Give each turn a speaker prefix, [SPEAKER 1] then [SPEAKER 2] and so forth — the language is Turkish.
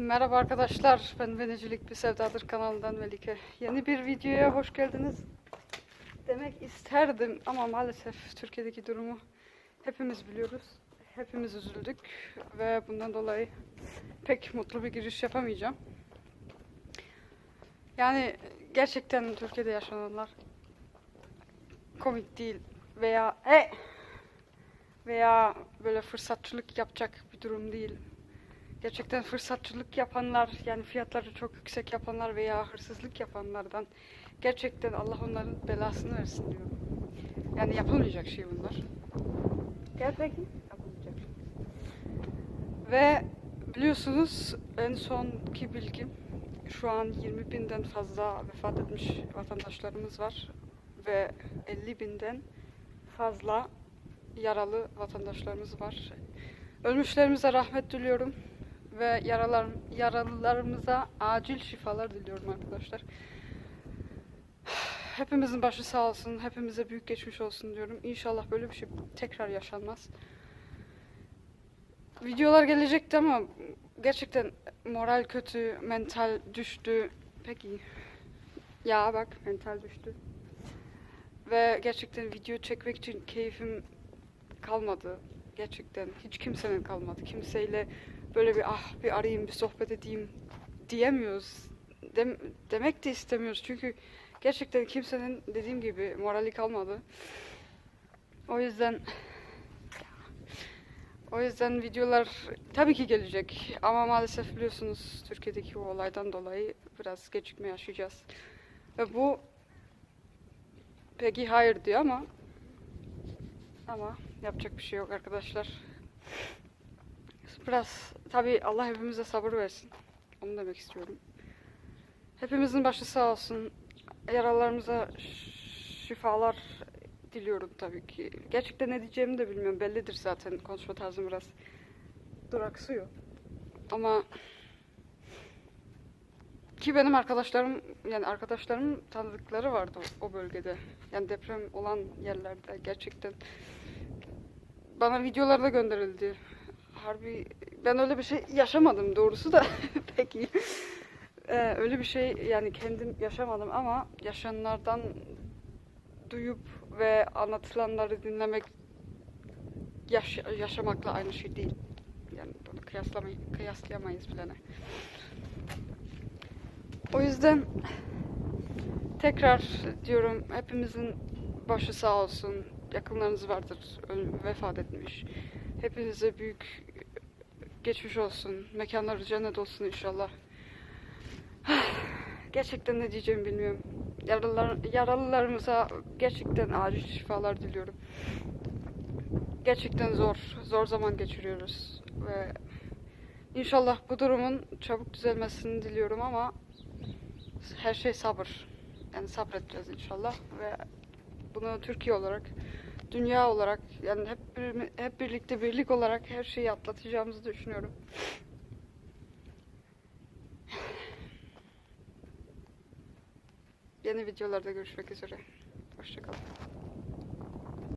[SPEAKER 1] Merhaba arkadaşlar, ben Venecilik Bir Sevdadır kanalından Melike. Yeni bir videoya hoş geldiniz demek isterdim ama maalesef Türkiye'deki durumu hepimiz biliyoruz. Hepimiz üzüldük ve bundan dolayı pek mutlu bir giriş yapamayacağım. Yani gerçekten Türkiye'de yaşananlar komik değil veya e veya böyle fırsatçılık yapacak bir durum değil gerçekten fırsatçılık yapanlar yani fiyatları çok yüksek yapanlar veya hırsızlık yapanlardan gerçekten Allah onların belasını versin diyorum. Yani yapılmayacak şey bunlar. Gerçekten yapılmayacak şey. Ve biliyorsunuz en sonki bilgim şu an 20 binden fazla vefat etmiş vatandaşlarımız var ve 50 binden fazla yaralı vatandaşlarımız var. Ölmüşlerimize rahmet diliyorum ve yaralar, yaralılarımıza acil şifalar diliyorum arkadaşlar. Hepimizin başı sağ olsun, hepimize büyük geçmiş olsun diyorum. İnşallah böyle bir şey tekrar yaşanmaz. Videolar gelecekti ama gerçekten moral kötü, mental düştü. Peki. Ya bak mental düştü. Ve gerçekten video çekmek için keyfim kalmadı. Gerçekten hiç kimsenin kalmadı. Kimseyle böyle bir ah bir arayayım bir sohbet edeyim diyemiyoruz. Dem demek de istemiyoruz çünkü gerçekten kimsenin dediğim gibi morali kalmadı. O yüzden o yüzden videolar tabii ki gelecek ama maalesef biliyorsunuz Türkiye'deki o olaydan dolayı biraz gecikme yaşayacağız. Ve bu peki hayır diyor ama ama yapacak bir şey yok arkadaşlar. Biraz tabii Allah hepimize sabır versin. Onu demek istiyorum. Hepimizin başı sağ olsun. Yaralarımıza şifalar diliyorum tabii ki. Gerçekten ne diyeceğimi de bilmiyorum. Bellidir zaten konuşma tarzım biraz duraksıyor. Ama ki benim arkadaşlarım yani arkadaşlarımın tanıdıkları vardı o, o bölgede. Yani deprem olan yerlerde gerçekten bana videolarda gönderildi. Harbi ben öyle bir şey yaşamadım doğrusu da peki. Ee, öyle bir şey yani kendim yaşamadım ama yaşayanlardan duyup ve anlatılanları dinlemek yaş yaşamakla aynı şey değil. Yani bunu kıyaslayamayız bilene. O yüzden tekrar diyorum hepimizin başı sağ olsun. Yakınlarınız vardır öl- vefat etmiş. Hepinize büyük geçmiş olsun. Mekanları cennet olsun inşallah. Gerçekten ne diyeceğimi bilmiyorum. Yaralılar, yaralılarımıza gerçekten acil şifalar diliyorum. Gerçekten zor, zor zaman geçiriyoruz ve inşallah bu durumun çabuk düzelmesini diliyorum ama her şey sabır. Yani sabredeceğiz inşallah ve bunu Türkiye olarak, dünya olarak yani hep hep birlikte birlik olarak her şeyi atlatacağımızı düşünüyorum. Yeni videolarda görüşmek üzere. Hoşçakalın.